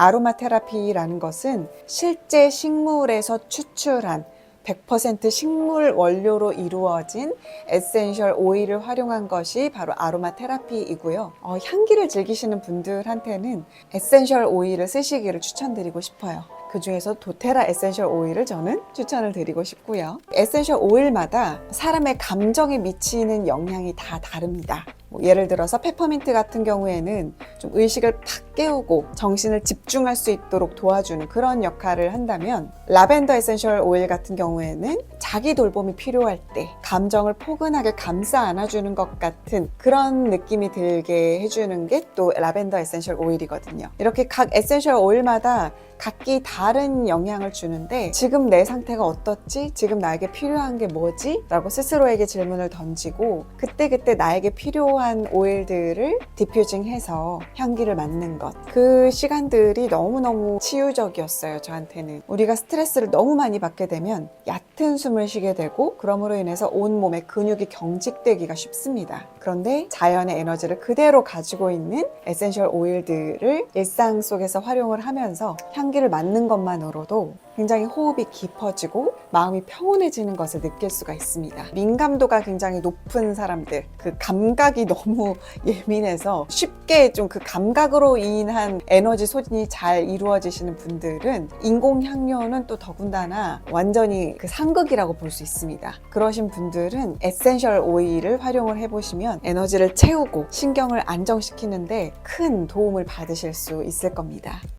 아로마 테라피라는 것은 실제 식물에서 추출한 100% 식물 원료로 이루어진 에센셜 오일을 활용한 것이 바로 아로마 테라피이고요. 어, 향기를 즐기시는 분들한테는 에센셜 오일을 쓰시기를 추천드리고 싶어요. 그 중에서 도테라 에센셜 오일을 저는 추천을 드리고 싶고요. 에센셜 오일마다 사람의 감정에 미치는 영향이 다 다릅니다. 뭐 예를 들어서 페퍼민트 같은 경우에는 좀 의식을 팍 깨우고 정신을 집중할 수 있도록 도와주는 그런 역할을 한다면 라벤더 에센셜 오일 같은 경우에는 자기 돌봄이 필요할 때 감정을 포근하게 감싸 안아주는 것 같은 그런 느낌이 들게 해주는 게 또 라벤더 에센셜 오일이거든요. 이렇게 각 에센셜 오일마다 각기 다른 영향을 주는데 지금 내 상태가 어떻지? 지금 나에게 필요한 게 뭐지? 라고 스스로에게 질문을 던지고 그때그때 나에게 필요한 오일들을 디퓨징해서 향기를 맡는 것. 그 시간들이 너무너무 치유적이었어요, 저한테는. 우리가 스트레스를 너무 많이 받게 되면 얕은 숨을 쉬게 되고 그러므로 인해서 온 몸의 근육이 경직되기가 쉽습니다. 그런데 자연의 에너지를 그대로 가지고 있는 에센셜 오일들을 일상 속에서 활용을 하면서 향기를 맡는 것만으로도 굉장히 호흡이 깊어지고 마음이 평온해지는 것을 느낄 수가 있습니다. 민감도가 굉장히 높은 사람들, 그 감각이 너무 예민해서 쉽게 좀 그 감각으로 인한 에너지 소진이 잘 이루어지시는 분들은 인공 향료는 또 더군다나 완전히 그 상극이라고 볼 수 있습니다. 그러신 분들은 에센셜 오일을 활용을 해보시면 에너지를 채우고 신경을 안정시키는데 큰 도움을 받으실 수 있을 겁니다.